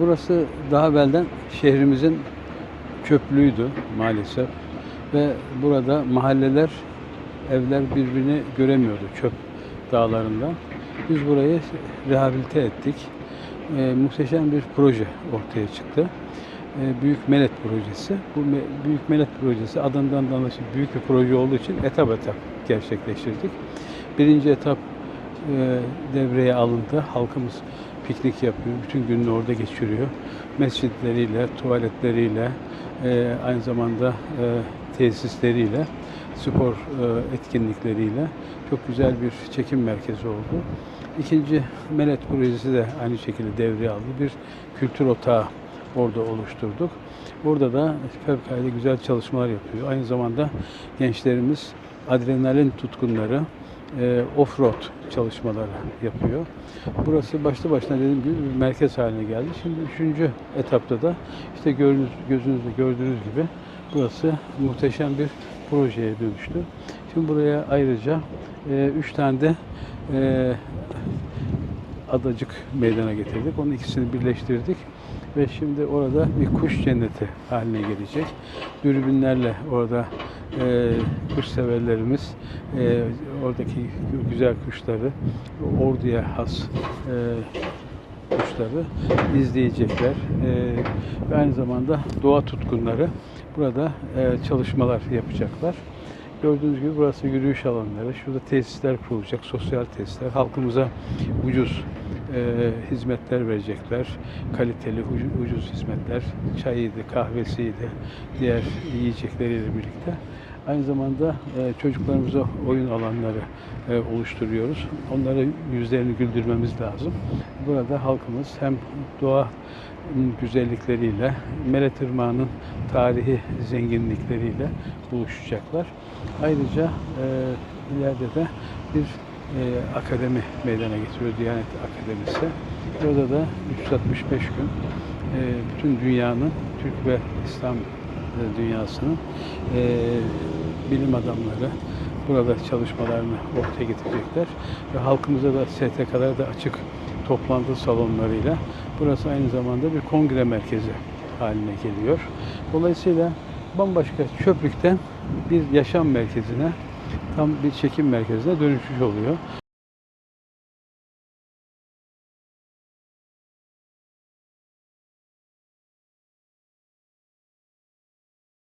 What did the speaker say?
Burası daha evvelden şehrimizin köprüydü maalesef. Ve burada mahalleler, evler birbirini göremiyordu çöp dağlarından. Biz burayı rehabilite ettik. Ee, muhteşem bir proje ortaya çıktı. Ee, Büyük Melet Projesi. Bu Me- Büyük Melet Projesi adından da anlaşılır büyük bir proje olduğu için etap etap gerçekleştirdik. Birinci etap e, devreye alındı. Halkımız piknik yapıyor. Bütün gününü orada geçiriyor. Mescitleriyle, tuvaletleriyle, e, aynı zamanda e, tesisleriyle, spor e, etkinlikleriyle çok güzel bir çekim merkezi oldu. İkinci Melet projesi de aynı şekilde devreye aldı. Bir kültür otağı orada oluşturduk. Burada da fevkalade güzel çalışmalar yapıyor. Aynı zamanda gençlerimiz adrenalin tutkunları e, off-road çalışmaları yapıyor. Burası başlı başına dediğim gibi bir merkez haline geldi. Şimdi üçüncü etapta da işte gördüğünüz, gözünüzde gördüğünüz gibi burası muhteşem bir projeye dönüştü. Şimdi buraya ayrıca e, üç tane de e, adacık meydana getirdik. Onun ikisini birleştirdik ve şimdi orada bir kuş cenneti haline gelecek. Dürbünlerle orada e, kuş severlerimiz e, oradaki güzel kuşları, orduya has e, kuşları izleyecekler. E, ve aynı zamanda doğa tutkunları burada e, çalışmalar yapacaklar. Gördüğünüz gibi burası yürüyüş alanları. Şurada tesisler kurulacak, sosyal tesisler. Halkımıza ucuz e, hizmetler verecekler. Kaliteli, ucu- ucuz hizmetler. Çayıydı, kahvesiydi, diğer yiyecekleriyle birlikte. Aynı zamanda e, çocuklarımıza oyun alanları e, oluşturuyoruz. Onlara yüzlerini güldürmemiz lazım. Burada halkımız hem doğa güzellikleriyle, Melet Irmağı'nın tarihi zenginlikleriyle buluşacaklar. Ayrıca e, ileride de bir e, akademi meydana getiriyor, Diyanet Akademisi. Orada da 365 gün e, bütün dünyanın, Türk ve İslam e, dünyasının e, bilim adamları burada çalışmalarını ortaya getirecekler. Ve halkımıza da STK'lara da açık toplantı salonlarıyla burası aynı zamanda bir kongre merkezi haline geliyor. Dolayısıyla bambaşka çöplükten bir yaşam merkezine tam bir çekim merkezine dönüşmüş oluyor.